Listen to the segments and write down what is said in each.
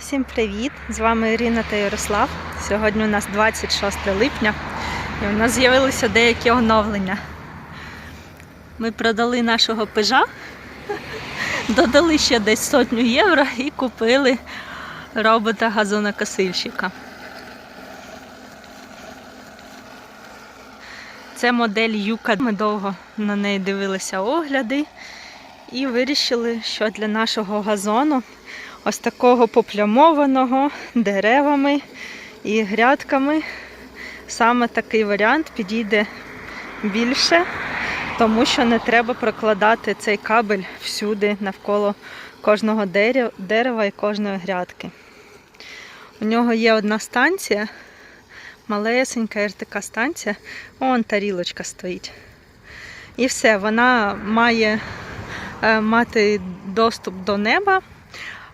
Всім привіт! З вами Ірина та Ярослав. Сьогодні у нас 26 липня і у нас з'явилися деякі оновлення. Ми продали нашого пежа, додали ще десь сотню євро і купили робота газонокосильщика. Це модель Юка. Ми довго на неї дивилися огляди і вирішили, що для нашого газону ось такого поплямованого деревами і грядками. Саме такий варіант підійде більше, тому що не треба прокладати цей кабель всюди навколо кожного дерева і кожної грядки. У нього є одна станція, малесенька РТК станція, вон тарілочка стоїть. І все, вона має е, мати доступ до неба,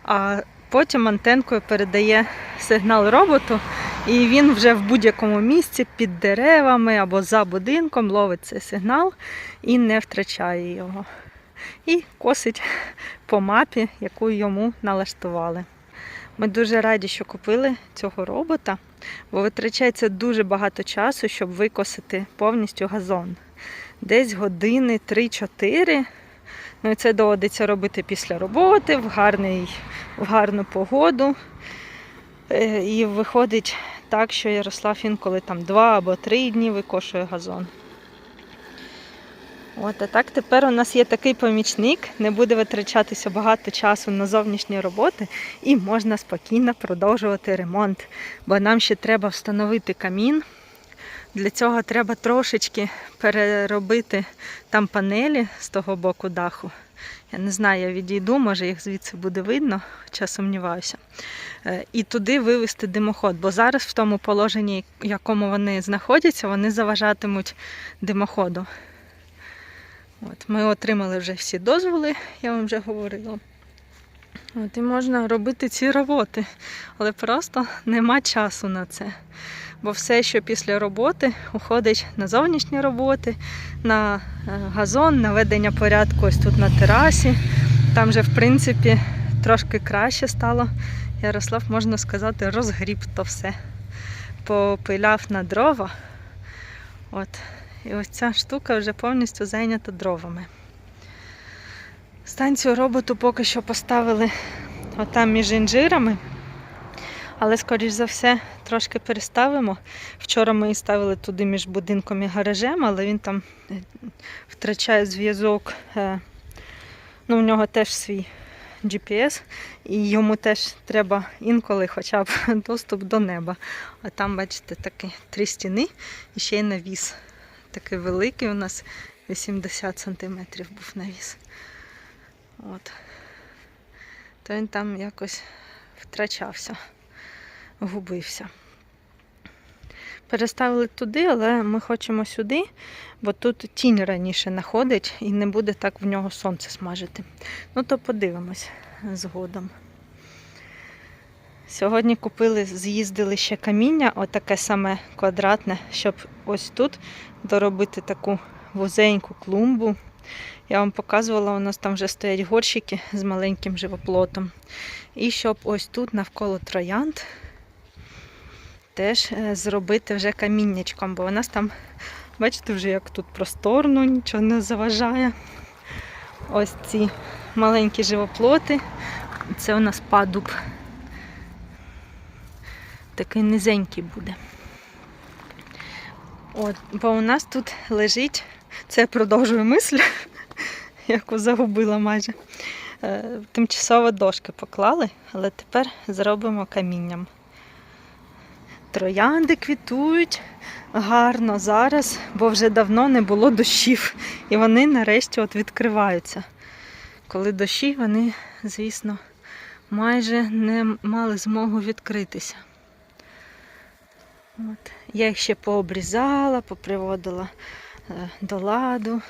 а потім антенкою передає сигнал роботу, і він вже в будь-якому місці під деревами або за будинком ловить цей сигнал і не втрачає його. І косить по мапі, яку йому налаштували. Ми дуже раді, що купили цього робота, бо витрачається дуже багато часу, щоб викосити повністю газон. Десь години 3-4. Ну і це доводиться робити після роботи, в, гарний, в гарну погоду. Е, І виходить так, що Ярослав інколи там два або три дні викошує газон. От, а так тепер у нас є такий помічник, не буде витрачатися багато часу на зовнішні роботи і можна спокійно продовжувати ремонт. Бо нам ще треба встановити камін. Для цього треба трошечки переробити там панелі з того боку даху. Я не знаю, я відійду, може їх звідси буде видно, хоча сумніваюся. Е, І туди вивести димоход, бо зараз в тому положенні, в якому вони знаходяться, вони заважатимуть димоходу. От, ми отримали вже всі дозволи, я вам вже говорила. От, і можна робити ці роботи, але просто нема часу на це. Бо все, що після роботи, уходить на зовнішні роботи, на е, газон, на ведення порядку ось тут на терасі. Там же, в принципі, трошки краще стало. Ярослав, можна сказати, розгріб то все. Попиляв на дрова. От. І ось ця штука вже повністю зайнята дровами. Станцію роботу поки що поставили отам між інжирами. Але, скоріш за все, трошки переставимо. Вчора ми її ставили туди між будинком і гаражем, але він там е, втрачає зв'язок. е, Ну, в нього теж свій GPS, і йому теж треба інколи хоча б доступ до неба. А там, бачите, такі три стіни і ще й навіс. Такий великий у нас 80 сантиметрів був навіс. От. То він там якось втрачався губився. Переставили туди, але ми хочемо сюди, бо тут тінь раніше находить і не буде так в нього сонце смажити. Ну, то подивимось згодом. Сьогодні купили, з'їздили ще каміння, отаке саме квадратне, щоб ось тут доробити таку вузеньку клумбу. Я вам показувала, у нас там вже стоять горщики з маленьким живоплотом. І щоб ось тут навколо троянд теж е, зробити вже каміннячком, бо у нас там, бачите, вже як тут просторно, нічого не заважає. Ось ці маленькі живоплоти. Це у нас падуб. Такий низенький буде. От, бо у нас тут лежить, це я продовжую мисль, яку загубила майже. Е, Тимчасово дошки поклали, але тепер зробимо камінням. Троянди квітують гарно зараз, бо вже давно не було дощів. І вони нарешті от відкриваються. Коли дощі, вони, звісно, майже не мали змогу відкритися. От. Я їх ще пообрізала, поприводила е, до ладу.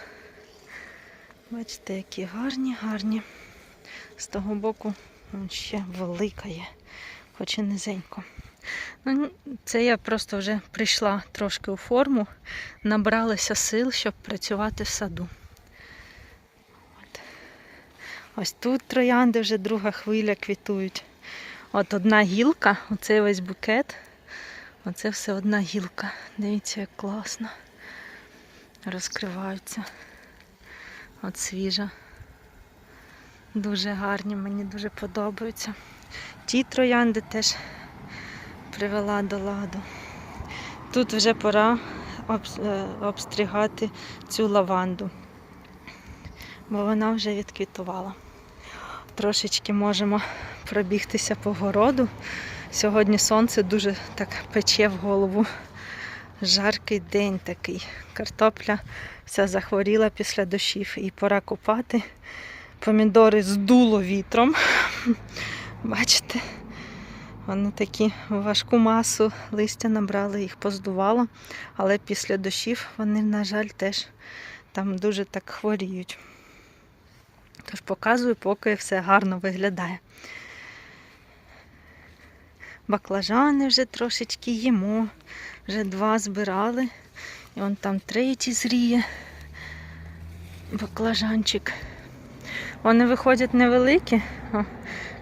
Бачите, які гарні, гарні. З того боку ще велика є, хоч і низенько. Ну, це я просто вже прийшла трошки у форму, набралася сил, щоб працювати в саду. От. Ось тут троянди вже друга хвиля квітують. От одна гілка, оцей весь букет. Оце все одна гілка. Дивіться, як класно. Розкриваються. От свіжа. Дуже гарні, мені дуже подобаються. Ті троянди теж привела до ладу. Тут вже пора е, обстригати цю лаванду, бо вона вже відквітувала. Трошечки можемо пробігтися по городу. Сьогодні сонце дуже так пече в голову. Жаркий день такий. Картопля вся захворіла після дощів і пора купати. Помідори здуло вітром. Бачите? Вони такі важку масу листя набрали, їх поздувало, але після дощів вони, на жаль, теж там дуже так хворіють. Тож показую, поки все гарно виглядає. Баклажани вже трошечки їмо, вже два збирали. І он там третій зріє. Баклажанчик. Вони виходять невеликі, о,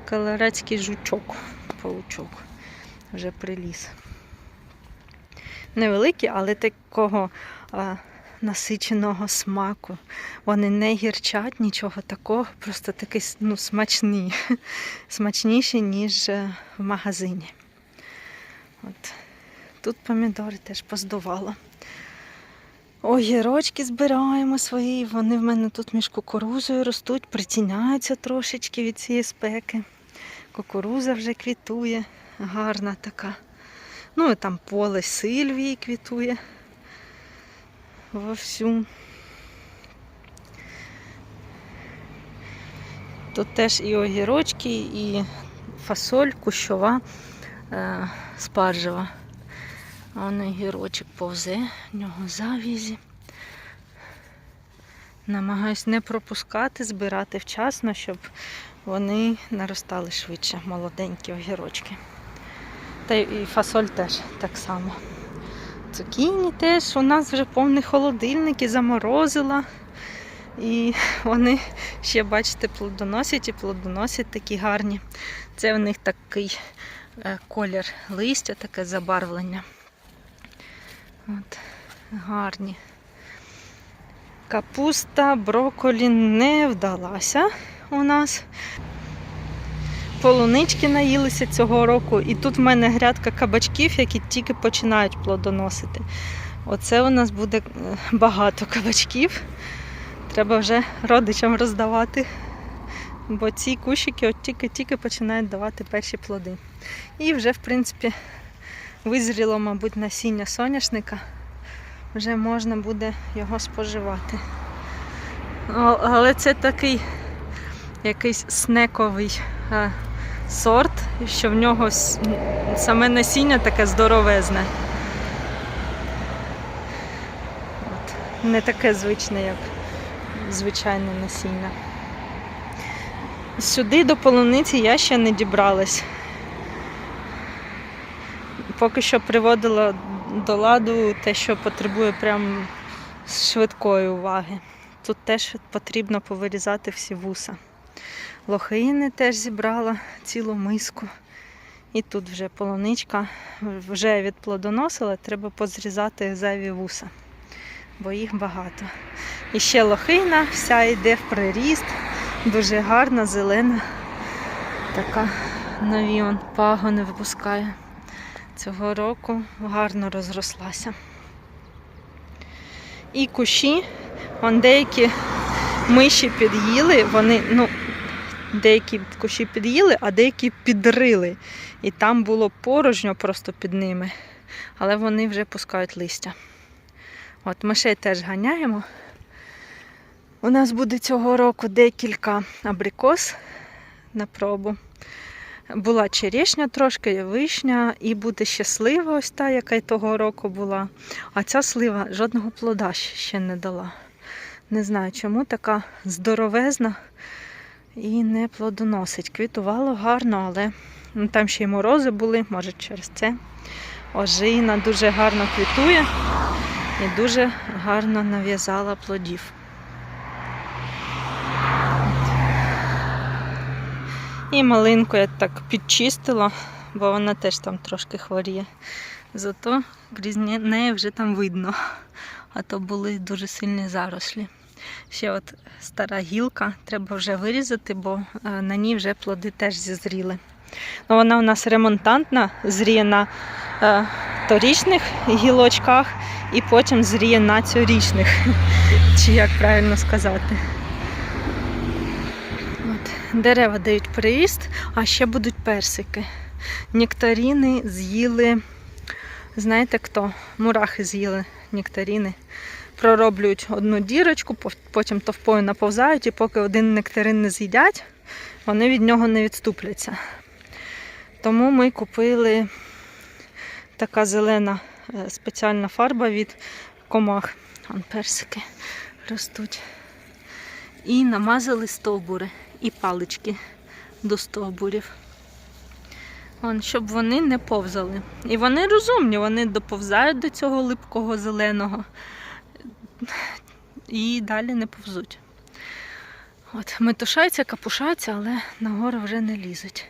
каларецький жучок, паучок вже приліз. Невеликі, але такого а, насиченого смаку. Вони не гірчать, нічого такого, просто такі ну, смачні. Смачніші, ніж е, в магазині. От. Тут помідори теж поздувало. Огірочки збираємо свої, вони в мене тут між кукурузою ростуть, притіняються трошечки від цієї спеки. Кукуруза вже квітує, гарна така. Ну і там поле сильвії квітує вовсю. Тут теж і огірочки, і фасоль, кущова, е, спаржева. А он огірочок повзе, в нього завізі. Намагаюсь не пропускати, збирати вчасно, щоб вони наростали швидше, молоденькі огірочки. Та і фасоль теж так само. Цукіні теж у нас вже повний холодильник і заморозила. І вони ще, бачите, плодоносять і плодоносять такі гарні. Це у них такий е, колір листя, таке забарвлення. От, гарні. Капуста, брокколі не вдалася у нас. Полунички наїлися цього року, і тут в мене грядка кабачків, які тільки починають плодоносити. Оце у нас буде е, багато кабачків. Треба вже родичам роздавати, бо ці кущики от тільки-тільки починають давати перші плоди. І вже, в принципі, визріло, мабуть, насіння соняшника. Вже можна буде його споживати. Але це такий якийсь снековий е, сорт, що в нього саме насіння таке здоровезне. Не таке звичне, як звичайне насіння. Сюди до полуниці я ще не дібралась. Поки що приводила до ладу те, що потребує прям швидкої уваги. Тут теж потрібно повирізати всі вуса. Лохини теж зібрала цілу миску. І тут вже полуничка вже відплодоносила, треба позрізати зайві вуса, бо їх багато. І ще лохина, вся йде в приріст, дуже гарна, зелена, така нові он пагони випускає. Цього року гарно розрослася. І кущі, вон деякі миші під'їли, вони, ну, деякі кущі під'їли, а деякі підрили. І там було порожньо просто під ними. Але вони вже пускають листя. От мишей теж ганяємо. У нас буде цього року декілька абрикос на пробу. Була черешня трошки, вишня, і буде ще слива, ось та, яка й того року була. А ця слива жодного плода ще не дала. Не знаю, чому така здоровезна і не плодоносить. Квітувало гарно, але там ще й морози були, може через це. Ожина дуже гарно квітує і дуже гарно нав'язала плодів. І малинку я так підчистила, бо вона теж там трошки хворіє. Зато крізь неї вже там видно. А то були дуже сильні зарослі. Ще от стара гілка, треба вже вирізати, бо е, на ній вже плоди теж зізріли. Ну, вона у нас ремонтантна, зріє на е, торічних гілочках і потім зріє на цьогорічних, чи як правильно сказати. От, дерева дають приїзд, а ще будуть персики. Нектаріни з'їли, знаєте хто? Мурахи з'їли нектаріни. Пророблюють одну дірочку, потім товпою наповзають, і поки один нектарин не з'їдять, вони від нього не відступляться. Тому ми купили така зелена е, спеціальна фарба від комах. Вон персики ростуть. І намазали стовбури і палички до стовбурів. Вон, щоб вони не повзали. І вони розумні, вони доповзають до цього липкого зеленого і далі не повзуть. От, метушаються, капушаються, але нагору вже не лізуть.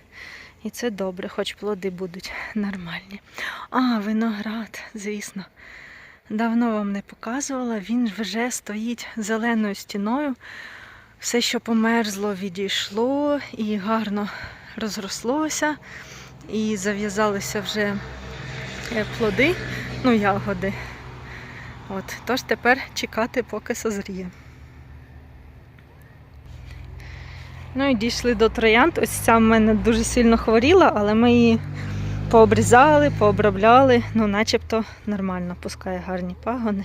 І це добре, хоч плоди будуть нормальні. А, виноград, звісно. Давно вам не показувала, він вже стоїть зеленою стіною. Все, що померзло, відійшло і гарно розрослося. І зав'язалися вже е, плоди, ну, ягоди. От, тож тепер чекати, поки созріє. Ну і дійшли до троянд. Ось ця в мене дуже сильно хворіла, але ми її пообрізали, пообробляли. Ну, начебто нормально пускає гарні пагони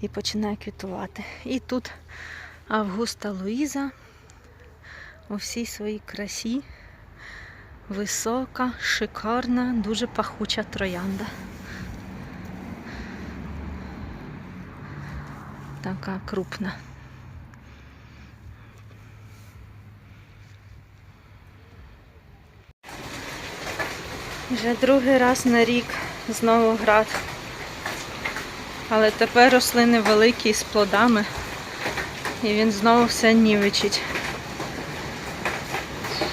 і починає квітувати. І тут Августа Луїза у всій своїй красі. Висока, шикарна, дуже пахуча троянда. Така крупна. Вже другий раз на рік знову град. Але тепер рослини великі з плодами. І він знову все нівечить.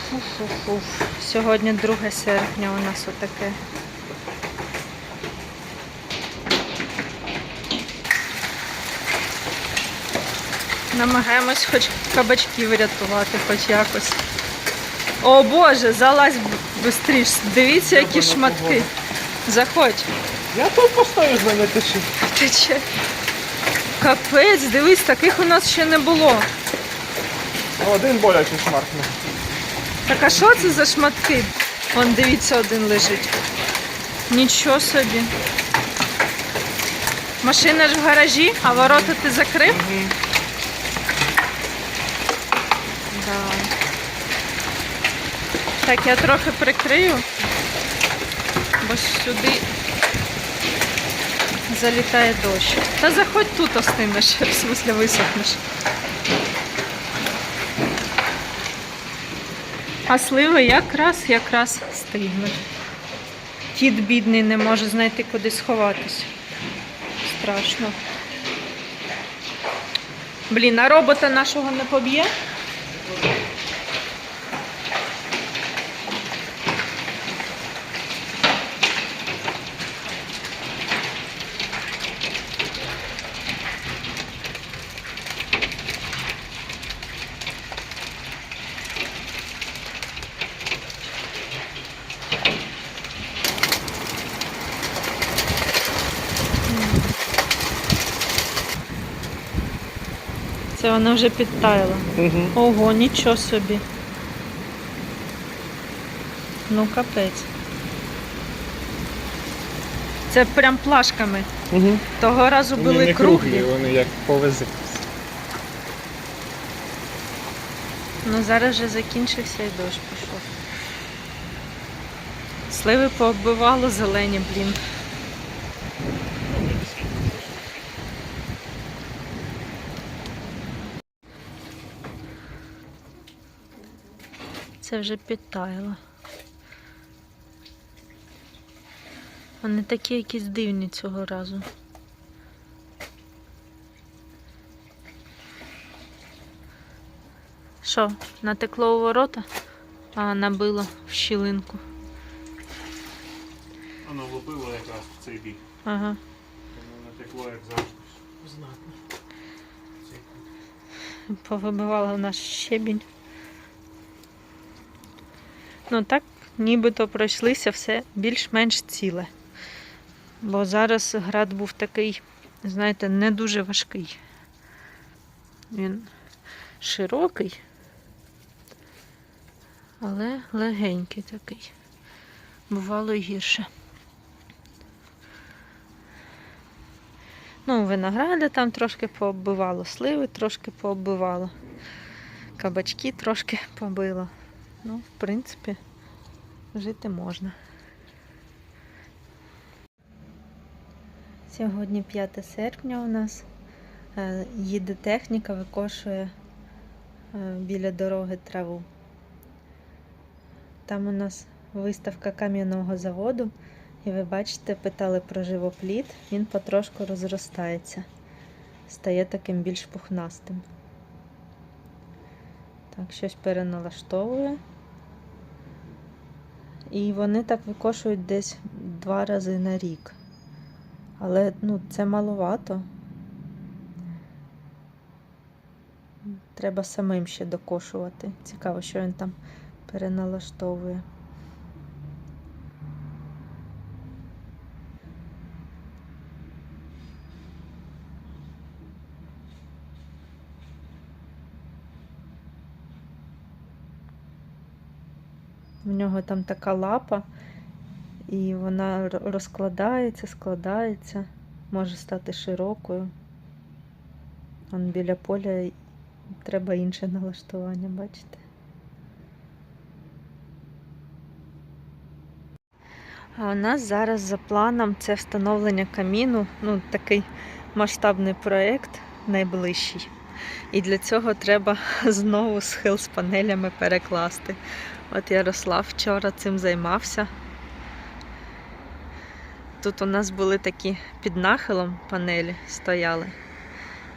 Фу-фу-фу. Сьогодні 2 серпня у нас отаке. Намагаємось хоч кабачки врятувати, хоч якось. О Боже, залазь швидше. Дивіться, які шматки. Заходь. Я тут постою з мене течі. Тече. Капець, дивись, таких у нас ще не було. Один боляче шмаркнув. Так а що це за шматки? Вон, дивіться, один лежить. Нічого собі. Машина ж в гаражі, а ворота ти закрив? Да. Так, я трохи прикрию, бо сюди залітає дощ. Та заходь тут остинеш, в смислі висохнеш. А сливи якраз якраз стигнуть. Кіт бідний не може знайти куди сховатись. Страшно. Блін, а робота нашого не поб'є? Вона вже підтаяла. Угу. Ого, нічого собі. Ну, капець. Це прям плашками. Угу. Того разу були круглі. вони як повезуть. Ну зараз вже закінчився і дощ пішов. Сливи пооббивало зелені, блін. Це вже підтаяло. Вони такі якісь дивні цього разу. Що, натекло у ворота? а набило в щілинку. Воно влупило якраз в цей бік. Ага. Воно натекло, як завжди. Знатно. Повибивало наш щебінь. Ну так, нібито пройшлися все більш-менш ціле. Бо зараз град був такий, знаєте, не дуже важкий. Він широкий, але легенький такий. Бувало гірше. Ну, виногради там трошки пооббивало, сливи трошки пооббивало, кабачки трошки побило. Ну, в принципі, жити можна. Сьогодні 5 серпня у нас. Е, Їде техніка, викошує е, біля дороги траву. Там у нас виставка кам'яного заводу. І ви бачите, питали про живоплід, він потрошку розростається, стає таким більш пухнастим. Так, щось переналаштовує. І вони так викошують десь два рази на рік. Але ну, це маловато. Треба самим ще докошувати. Цікаво, що він там переналаштовує. В нього там така лапа, і вона розкладається, складається, може стати широкою. Он біля поля треба інше налаштування, бачите? А у нас зараз за планом це встановлення каміну, ну такий масштабний проєкт найближчий. І для цього треба знову схил з панелями перекласти. От Ярослав вчора цим займався. Тут у нас були такі під нахилом панелі стояли.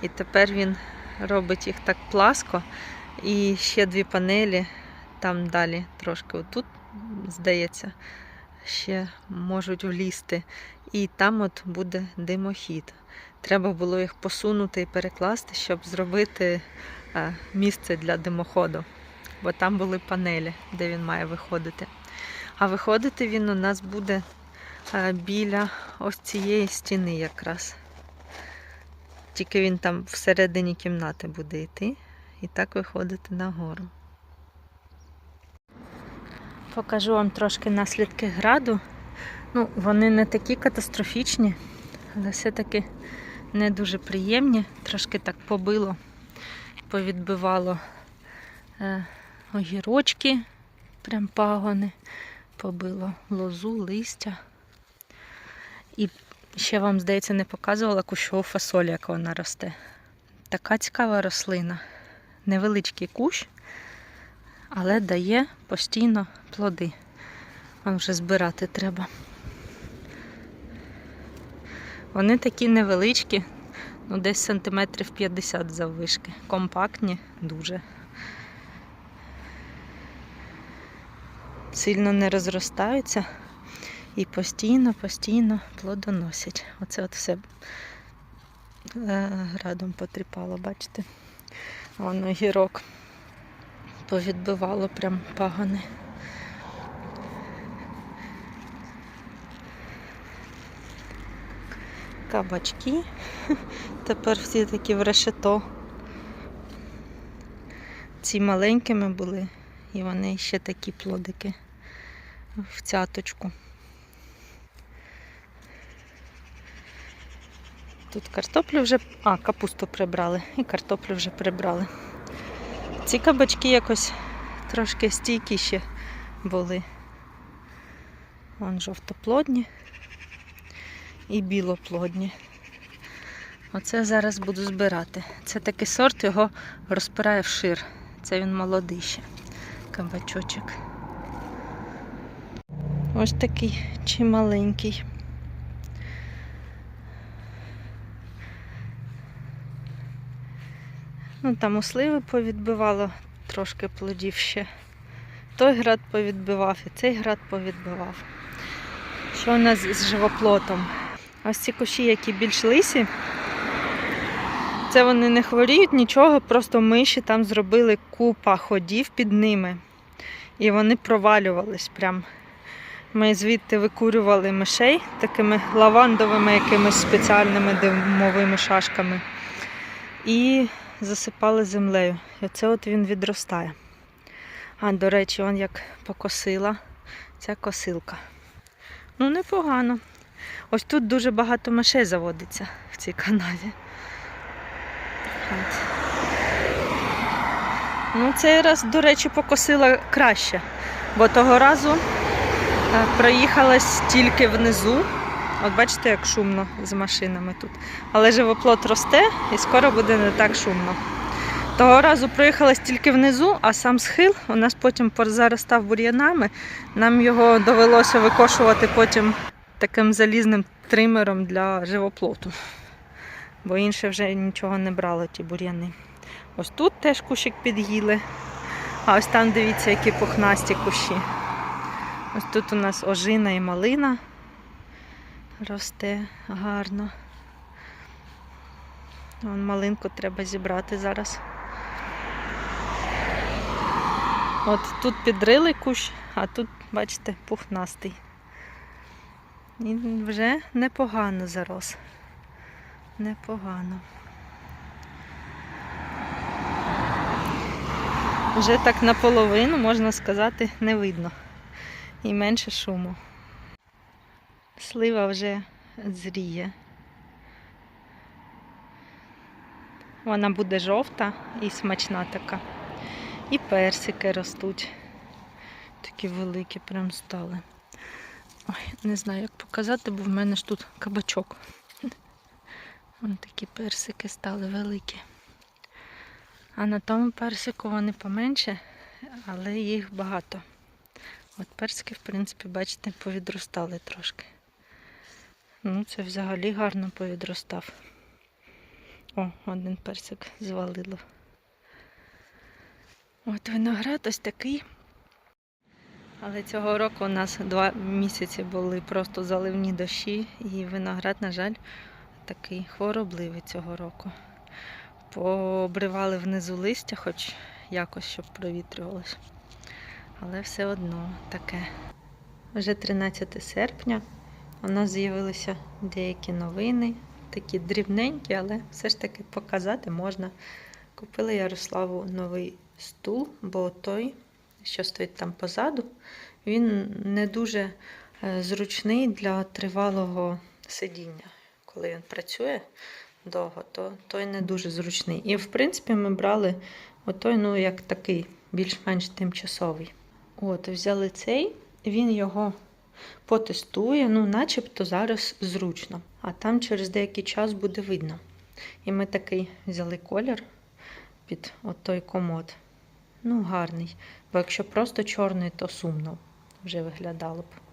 І тепер він робить їх так пласко. І ще дві панелі там далі трошки отут, здається, ще можуть влізти. І там от буде димохід. Треба було їх посунути і перекласти, щоб зробити е, місце для димоходу бо там були панелі, де він має виходити. А виходити він у нас буде е, біля ось цієї стіни якраз. Тільки він там всередині кімнати буде йти і так виходити нагору. Покажу вам трошки наслідки граду. Ну, вони не такі катастрофічні, але все-таки не дуже приємні. Трошки так побило, повідбивало е, огірочки, прям пагони, побило лозу, листя. І ще вам, здається, не показувала кущову фасоль, як вона росте. Така цікава рослина. Невеличкий кущ, але дає постійно плоди. Вам вже збирати треба. Вони такі невеличкі, ну десь сантиметрів 50 заввишки. Компактні, дуже. Сильно не розростаються і постійно, постійно плодоносять. Оце от все е, градом потріпало, бачите? Воно гірок повідбивало прям пагони. Кабачки. Тепер всі такі в решето. Ці маленькими були, і вони ще такі плодики в цяточку. Тут картоплю вже, а, капусту прибрали, і картоплю вже прибрали. Ці кабачки якось трошки стійкіші були. Вон жовтоплодні і білоплодні. Оце зараз буду збирати. Це такий сорт, його розпирає вшир. Це він молодий ще кабачочок. Ось такий чималенький. Ну, там у сливи повідбивало трошки плодів ще. той град повідбивав, і цей град повідбивав. Що у нас з живоплотом? Ось ці кущі, які більш лисі, це вони не хворіють нічого, просто миші там зробили купа ходів під ними. І вони провалювались прям. Ми звідти викурювали мишей такими лавандовими якимись спеціальними димовими шашками. І засипали землею. І оце от він відростає. А, до речі, он як покосила ця косилка. Ну, непогано. Ось тут дуже багато мишей заводиться в цій канаві. От. Ну, цей раз, до речі, покосила краще, бо того разу е, проїхалась тільки внизу. От бачите, як шумно з машинами тут. Але живоплот росте і скоро буде не так шумно. Того разу проїхалась тільки внизу, а сам схил у нас потім заростав бур'янами. Нам його довелося викошувати потім таким залізним тримером для живоплоту. Бо інше вже нічого не брало, ті бур'яни. Ось тут теж кущик під'їли. А ось там дивіться, які пухнасті кущі. Ось тут у нас ожина і малина росте гарно. Вон малинку треба зібрати зараз. От тут підрили кущ, а тут, бачите, пухнастий. І вже непогано зарос. Непогано. Вже так наполовину, можна сказати, не видно. І менше шуму. Слива вже зріє. Вона буде жовта і смачна така. І персики ростуть. Такі великі прям стали. Ой, не знаю, як показати, бо в мене ж тут кабачок. Вон такі персики стали великі. А на тому персику вони поменше, але їх багато. От персики, в принципі, бачите, повідростали трошки. Ну, це взагалі гарно повідростав. О, один персик звалило. От виноград ось такий. Але цього року у нас два місяці були просто заливні дощі, і виноград, на жаль, такий хворобливий цього року. Пообривали внизу листя, хоч якось, щоб провітрювалося. Але все одно таке. Вже 13 серпня у нас з'явилися деякі новини, такі дрібненькі, але все ж таки показати можна. Купила Ярославу новий стул, бо той, що стоїть там позаду, він не дуже е, зручний для тривалого сидіння. Коли він працює довго, то той не дуже зручний. І, в принципі, ми брали отой, ну, як такий, більш-менш тимчасовий. От, взяли цей, він його потестує, ну, начебто зараз зручно, а там через деякий час буде видно. І ми такий взяли колір під от той комод. Ну, гарний. Бо якщо просто чорний, то сумно вже виглядало б.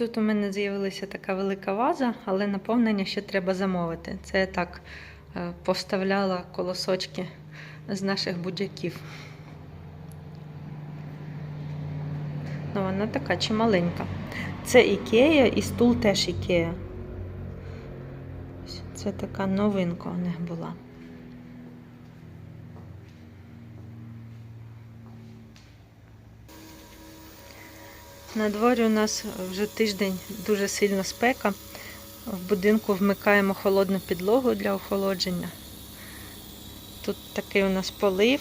Тут у мене з'явилася така велика ваза, але наповнення ще треба замовити. Це я так е, поставляла колосочки з наших будяків. Ну, вона така чималенька. Це Ікея і стул теж Ікея. Це така новинка у них була. На дворі у нас вже тиждень дуже сильна спека. В будинку вмикаємо холодну підлогу для охолодження. Тут такий у нас полив,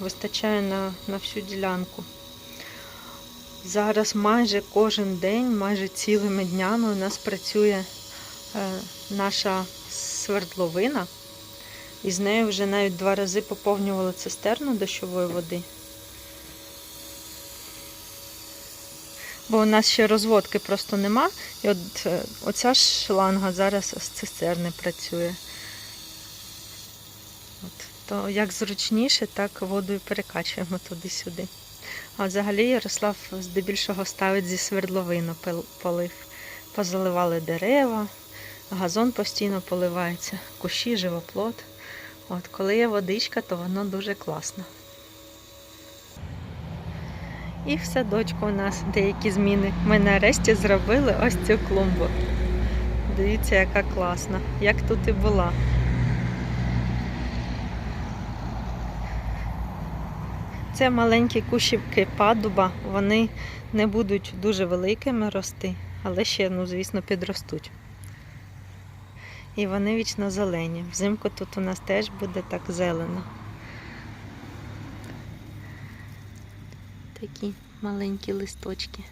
вистачає на, на всю ділянку. Зараз майже кожен день, майже цілими днями у нас працює е, наша свердловина. І з нею вже навіть два рази поповнювали цистерну дощової води. Бо у нас ще розводки просто нема. І от е, оця шланга зараз з цистерни працює. От. То як зручніше, так воду і перекачуємо туди-сюди. А взагалі Ярослав здебільшого ставить зі свердловину полив. Позаливали дерева, газон постійно поливається, кущі, живоплот. От, коли є водичка, то воно дуже класно. І в садочку у нас деякі зміни. Ми нарешті зробили ось цю клумбу. Дивіться, яка класна, як тут і була. Це маленькі кущики падуба, вони не будуть дуже великими рости, але ще, ну, звісно, підростуть. І вони вічно зелені. Взимку тут у нас теж буде так зелено. Такі маленькі листочки.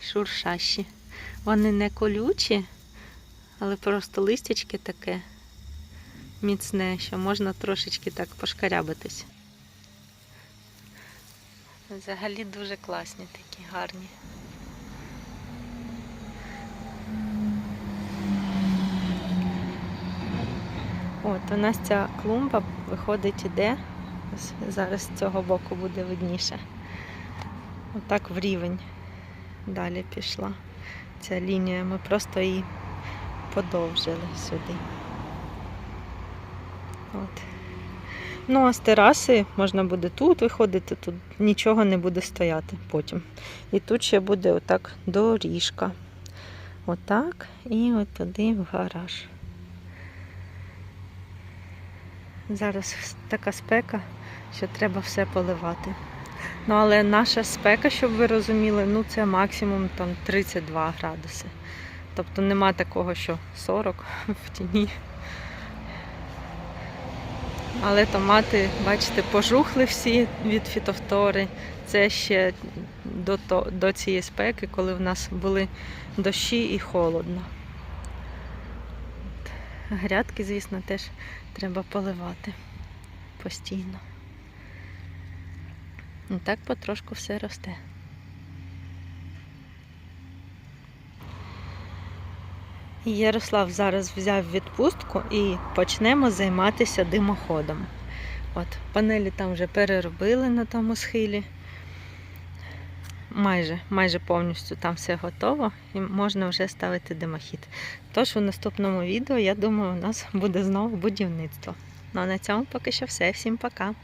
Шуршащі. Вони не колючі, але просто листячки таке міцне, що можна трошечки так пошкарябитись. Взагалі дуже класні такі гарні. От, у нас ця клумба виходить іде. Ось зараз з цього боку буде видніше. Отак в рівень далі пішла ця лінія. Ми просто її подовжили сюди. От. Ну, а з тераси можна буде тут виходити, тут нічого не буде стояти потім. І тут ще буде отак доріжка. Отак і от туди в гараж. Зараз така спека, що треба все поливати. Ну, але наша спека, щоб ви розуміли, ну це максимум там 32 градуси. Тобто нема такого, що 40 в тіні. Але томати, бачите, пожухли всі від фітофтори. Це ще до, то- до цієї спеки, коли в нас були дощі і холодно. Грядки, звісно, теж треба поливати постійно. І так потрошку все росте. Ярослав зараз взяв відпустку і почнемо займатися димоходом. От, панелі там вже переробили на тому схилі. Майже, майже повністю там все готово і можна вже ставити димохід. Тож у наступному відео, я думаю, у нас буде знову будівництво. Ну а на цьому поки що все. Всім пока!